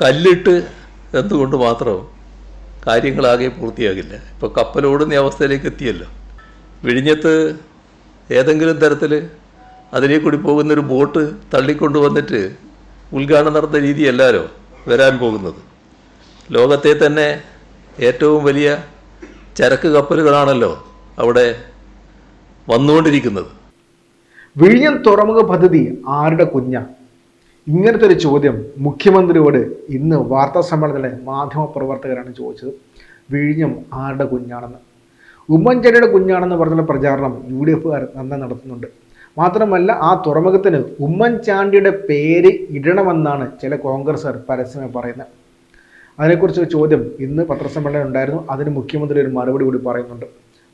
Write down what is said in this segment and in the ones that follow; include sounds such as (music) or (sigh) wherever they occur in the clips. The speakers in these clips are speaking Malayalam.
കല്ലിട്ട് എന്തുകൊണ്ട് മാത്രം കാര്യങ്ങളാകെ പൂർത്തിയാകില്ല? ഇപ്പോൾ കപ്പലോടുന്ന അവസ്ഥയിലേക്ക് എത്തിയല്ലോ. വിഴിഞ്ഞത്ത് ഏതെങ്കിലും തരത്തിൽ അതിലേ കൂടി പോകുന്നൊരു ബോട്ട് തള്ളിക്കൊണ്ട് വന്നിട്ട് ഉദ്ഘാടനം നടന്ന രീതിയല്ലാരോ വരാൻ പോകുന്നത്? ലോകത്തെ തന്നെ ഏറ്റവും വലിയ ചരക്ക് കപ്പലുകളാണല്ലോ അവിടെ വന്നുകൊണ്ടിരിക്കുന്നത്. വിഴിഞ്ഞം തുറമുഖ പദ്ധതി ആരുടെ കുഞ്ഞ? ഇങ്ങനത്തെ ഒരു ചോദ്യം മുഖ്യമന്ത്രിയോട് ഇന്ന് വാർത്താ സമ്മേളനത്തിലെ മാധ്യമ പ്രവർത്തകരാണ് ചോദിച്ചത്. വിഴിഞ്ഞം ആരുടെ കുഞ്ഞാണെന്ന്. ഉമ്മൻചാണ്ടിയുടെ കുഞ്ഞാണെന്ന് പറഞ്ഞുള്ള പ്രചാരണം യു ഡി എഫുകാർ നന്നായി നടത്തുന്നുണ്ട്. മാത്രമല്ല ആ തുറമുഖത്തിന് ഉമ്മൻചാണ്ടിയുടെ പേര് ഇടണമെന്നാണ് ചില കോൺഗ്രസ്സുകാർ പരസ്യമായി പറയുന്നത്. അതിനെക്കുറിച്ച് ചോദ്യം ഇന്ന് പത്രസമ്മേളനം ഉണ്ടായിരുന്നു. അതിന് മുഖ്യമന്ത്രി ഒരു മറുപടി കൂടി പറയുന്നുണ്ട്.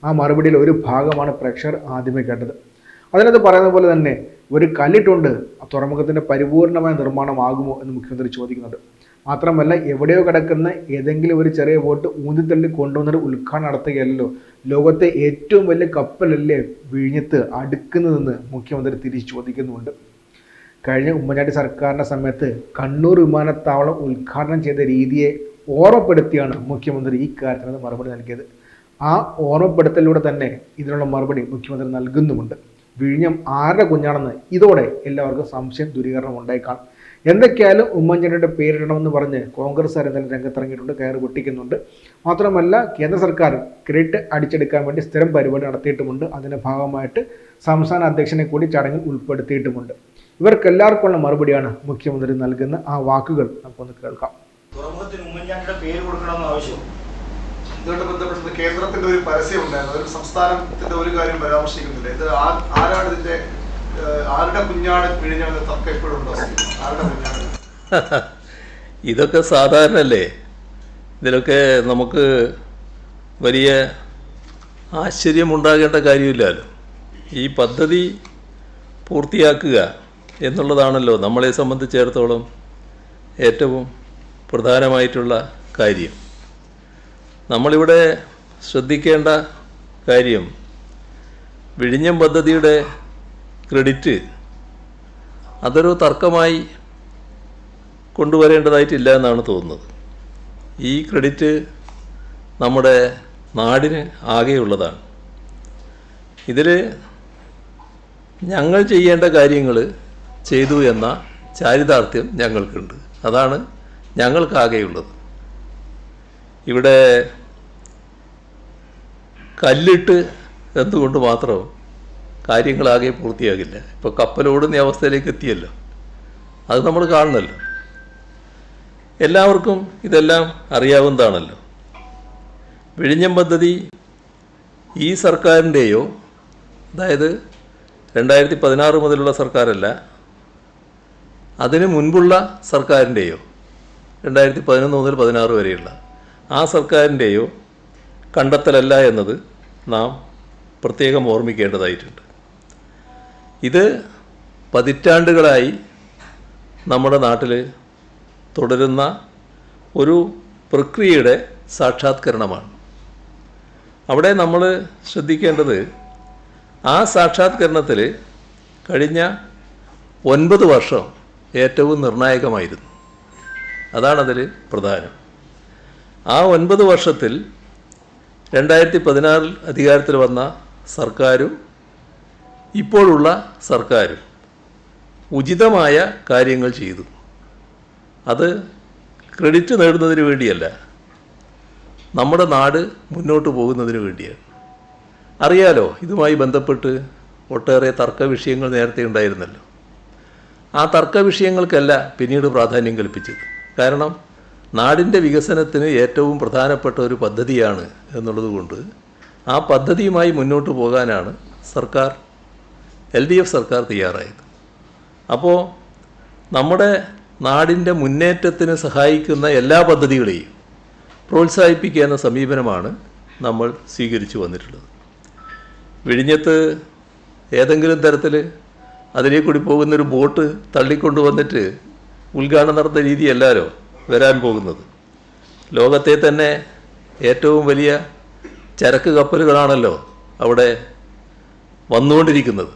ആ മറുപടിയിൽ ഒരു ഭാഗമാണ് പ്രേക്ഷകർ ആദ്യമേ കേട്ടത്. അതിനകത്ത് പറയുന്ന പോലെ തന്നെ ഒരു കല്ലിട്ടുണ്ട് തുറമുഖത്തിന്റെ പരിപൂർണമായ നിർമ്മാണമാകുമോ എന്ന് മുഖ്യമന്ത്രി ചോദിക്കുന്നുണ്ട്. മാത്രമല്ല എവിടെയോ കിടക്കുന്ന ഏതെങ്കിലും ഒരു ചെറിയ ബോട്ട് ഊന്നിത്തള്ളി കൊണ്ടുവന്നിട്ട് ഉദ്ഘാടനം നടത്തുകയല്ലോ ലോകത്തെ ഏറ്റവും വലിയ കപ്പലല്ലേ വിഴിഞ്ഞത്ത് അടുക്കുന്നതെന്ന് മുഖ്യമന്ത്രി തിരിച്ചു ചോദിക്കുന്നുണ്ട് കഴിഞ്ഞ ഉമ്മൻചാണ്ടി സർക്കാരിന്റെ സമയത്ത് കണ്ണൂർ വിമാനത്താവളം ഉദ്ഘാടനം ചെയ്ത രീതിയെ ഓർമ്മപ്പെടുത്തിയാണ് മുഖ്യമന്ത്രി ഈ കാര്യത്തിന് മറുപടി നൽകിയത്. ആ ഓർമ്മപ്പെടുത്തലിലൂടെ തന്നെ ഇതിനുള്ള മറുപടി മുഖ്യമന്ത്രി നൽകുന്നുമുണ്ട്. വിഴിഞ്ഞം ആരുടെ കുഞ്ഞാണെന്ന് ഇതോടെ എല്ലാവർക്കും സംശയം ദൂരീകരണം ഉണ്ടായിക്കാണും. എന്തൊക്കെയായാലും ഉമ്മൻചാണ്ടിയുടെ പേരിടണമെന്ന് പറഞ്ഞ് കോൺഗ്രസ്സുകാർ എന്തായാലും രംഗത്തിറങ്ങിയിട്ടുണ്ട് കയറ് പൊട്ടിക്കുന്നുണ്ട്. മാത്രമല്ല കേന്ദ്ര സർക്കാർ ക്രെഡിറ്റ് അടിച്ചെടുക്കാൻ വേണ്ടി സ്ഥിരം പരിപാടി നടത്തിയിട്ടുമുണ്ട്. അതിന്റെ ഭാഗമായിട്ട് സംസ്ഥാന അധ്യക്ഷനെ കൂടി ചടങ്ങിൽ ഉൾപ്പെടുത്തിയിട്ടുമുണ്ട്. ഇവർക്കെല്ലാവർക്കുമുള്ള മറുപടിയാണ് മുഖ്യമന്ത്രി നൽകുന്ന ആ വാക്കുകൾ. നമുക്കൊന്ന് കേൾക്കാം. ഉമ്മൻചാണ്ടിയുടെ പേര് കൊടുക്കണമെന്ന് ആവശ്യം ഇതുമായിട്ട് ബന്ധപ്പെട്ട് കേന്ദ്രത്തിന്റെ ഒരു പരസ്യം ഉണ്ടായിരുന്നു. ഒരു സംസ്ഥാനത്തിന്റെ ഒരു കാര്യം പരാമർശിക്കുന്നില്ല. ഇത് ആരാണ് ഇതിന്റെ ആരുടെ കുഞ്ഞാണ് പിഴിഞ്ഞാണ് തർക്കം എപ്പോഴും ഉണ്ടോ? ആരുടെ കുഞ്ഞാണ്? (laughs) ഇതൊക്കെ സാധാരണല്ലേ? ഇതിലൊക്കെ നമുക്ക് വലിയ ആശ്ചര്യമുണ്ടാകേണ്ട കാര്യമില്ലല്ലോ. ഈ പദ്ധതി പൂർത്തിയാക്കുക എന്നുള്ളതാണല്ലോ നമ്മളെ സംബന്ധിച്ചിടത്തോളം ഏറ്റവും പ്രധാനമായിട്ടുള്ള കാര്യം. നമ്മളിവിടെ ശ്രദ്ധിക്കേണ്ട കാര്യം വിഴിഞ്ഞം പദ്ധതിയുടെ ക്രെഡിറ്റ് അതൊരു തർക്കമായി കൊണ്ടുവരേണ്ടതായിട്ടില്ല എന്നാണ് തോന്നുന്നത്. ഈ ക്രെഡിറ്റ് നമ്മുടെ നാടിന് ആകെയുള്ളതാണ്. ഇതിൽ ഞങ്ങൾ ചെയ്യേണ്ട കാര്യങ്ങൾ ചെയ്തു എന്ന ചാരിതാർത്ഥ്യം ഞങ്ങൾക്കുണ്ട്. അതാണ് ഞങ്ങൾക്കാകെയുള്ളത്. ഇവിടെ കല്ലിട്ട് എന്തുകൊണ്ട് മാത്രം കാര്യങ്ങളാകെ പൂർത്തിയാകില്ല. ഇപ്പോൾ കപ്പലോടുന്ന അവസ്ഥയിലേക്ക് എത്തിയല്ലോ. അത് നമ്മൾ കാണണമല്ലോ എല്ലാവർക്കും ഇതെല്ലാം അറിയാവുന്നതാണല്ലോ. വിഴിഞ്ഞം പദ്ധതി ഈ സർക്കാരിന്റെയോ അതായത് രണ്ടായിരത്തി പതിനാറ് മുതലുള്ള സർക്കാരല്ല അതിന് മുൻപുള്ള സർക്കാരിന്റെയോ രണ്ടായിരത്തി പതിനൊന്ന് മുതൽ പതിനാറ് വരെയുള്ള ആ സർക്കാരിന്റെയോ കണ്ടെത്തലല്ല എന്നത് നാം പ്രത്യേകം ഓർമ്മിക്കേണ്ടതായിട്ടുണ്ട്. ഇത് പതിറ്റാണ്ടുകളായി നമ്മുടെ നാട്ടിൽ തുടരുന്ന ഒരു പ്രക്രിയയുടെ സാക്ഷാത്കരണമാണ്. അവിടെ നമ്മൾ ശ്രദ്ധിക്കേണ്ടത് ആ സാക്ഷാത്കരണത്തിൽ കഴിഞ്ഞ ഒൻപത് വർഷം ഏറ്റവും നിർണായകമായിരുന്നു. അതാണതിൽ പ്രധാനം. ആ ഒൻപത് വർഷത്തിൽ രണ്ടായിരത്തി പതിനാറിൽ അധികാരത്തിൽ വന്ന സർക്കാരും ഇപ്പോഴുള്ള സർക്കാരും ഉചിതമായ കാര്യങ്ങൾ ചെയ്തു. അത് ക്രെഡിറ്റ് നേടുന്നതിന് വേണ്ടിയല്ല. നമ്മുടെ നാട് മുന്നോട്ട് പോകുന്നതിന് വേണ്ടിയാണ്. അറിയാലോ ഇതുമായി ബന്ധപ്പെട്ട് ഒട്ടേറെ തർക്ക വിഷയങ്ങൾ നേരത്തെ ഉണ്ടായിരുന്നല്ലോ. ആ തർക്ക വിഷയങ്ങൾക്കല്ല പിന്നീട് പ്രാധാന്യം കൽപ്പിച്ചത്. കാരണം നാടിന്റെ വികസനത്തിന് ഏറ്റവും പ്രധാനപ്പെട്ട ഒരു പദ്ധതിയാണ് എന്നുള്ളതുകൊണ്ട് ആ പദ്ധതിയുമായി മുന്നോട്ട് പോകാനാണ് സർക്കാർ എൽ ഡി എഫ് സർക്കാർ തയ്യാറായത്. അപ്പോൾ നമ്മുടെ നാടിന്റെ മുന്നേറ്റത്തിന് സഹായിക്കുന്ന എല്ലാ പദ്ധതികളെയും പ്രോത്സാഹിപ്പിക്കുക എന്ന സമീപനമാണ് നമ്മൾ സ്വീകരിച്ചു വന്നിട്ടുള്ളത്. വിഴിഞ്ഞത്ത് ഏതെങ്കിലും തരത്തിൽ അതിലേ കൂടി പോകുന്നൊരു ബോട്ട് തള്ളിക്കൊണ്ടു വന്നിട്ട് ഉദ്ഘാടനം രീതി രീതിയല്ലാലോ? വരാൻ പോകുന്നത്. ലോകത്തെ തന്നെ ഏറ്റവും വലിയ ചരക്ക് കപ്പലുകളാണല്ലോ അവിടെ വന്നുകൊണ്ടിരിക്കുന്നത്.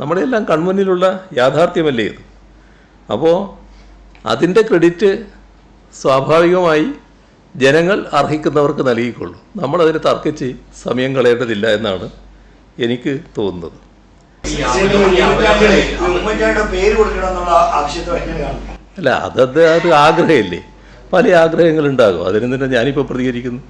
നമ്മുടെ കൺമുന്നിലുള്ള യാഥാർത്ഥ്യമല്ലേ ഇത്? അപ്പോൾ അതിന്റെ ക്രെഡിറ്റ് സ്വാഭാവികമായി ജനങ്ങൾ അർഹിക്കുന്നവർക്ക് നൽകിക്കൊള്ളൂ. നമ്മളതിന് തർക്കിച്ച് സമയം കളയേണ്ടതില്ല എന്നാണ് എനിക്ക് തോന്നുന്നത്. പേര് കൊടുക്കണം എന്നുള്ള ആവശ്യത്തെ എങ്ങനെയാണ് അല്ല അതത് അത് ആഗ്രഹമില്ലേ? പല ആഗ്രഹങ്ങളുണ്ടാകും. അതിന് തന്നെ ഞാനിപ്പോൾ പ്രതികരിക്കുന്നു.